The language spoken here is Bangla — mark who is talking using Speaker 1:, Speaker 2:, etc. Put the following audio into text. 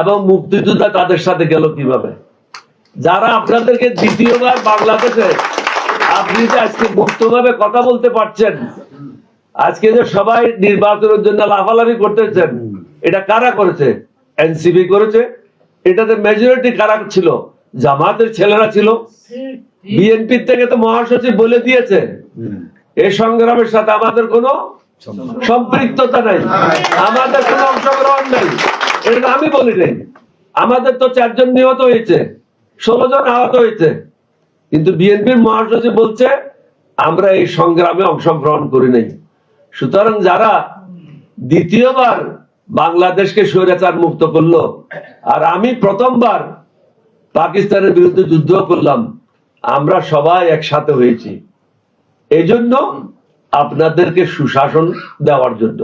Speaker 1: এবং মুক্তিযোদ্ধা তাদের সাথে গেল কীভাবে? যারা আপনাদেরকে দ্বিতীয়বার বাংলাদেশে আপনি যে আজকে মুক্তভাবে কথা বলতে পারছেন আজকে যে সবাই নির্বাচনের জন্য লাফালাফি করতেছেন এটা কারা করেছে? এনসিপি করেছে। এটাতে মেজরিটি কারা ছিল? জামাতের ছেলেরা ছিল। বিএনপির থেকে তো মহাসচিব বলে দিয়েছে। এই সংগ্রামের সাথে আমাদের কোনো সম্পৃক্ততা নাই। আমাদের কোনো অংশগ্রহণ নেই। এটা আমি বলি নাই আমাদের তো চারজন নিহত হয়েছে, ষোলো জন আহত হয়েছে। কিন্তু বিএনপির মহাসচিব বলছে, আমরা এই সংগ্রামে অংশগ্রহণ করি নাই। সুতরাং যারা দ্বিতীয়বার বাংলাদেশকে স্বৈরাচার মুক্ত করল, আর আমি প্রথমবার পাকিস্তানের বিরুদ্ধে যুদ্ধ করলাম, আমরা সবাই একসাথে হয়েছি। এই জন্য আপনাদেরকে সুশাসন দেওয়ার জন্য।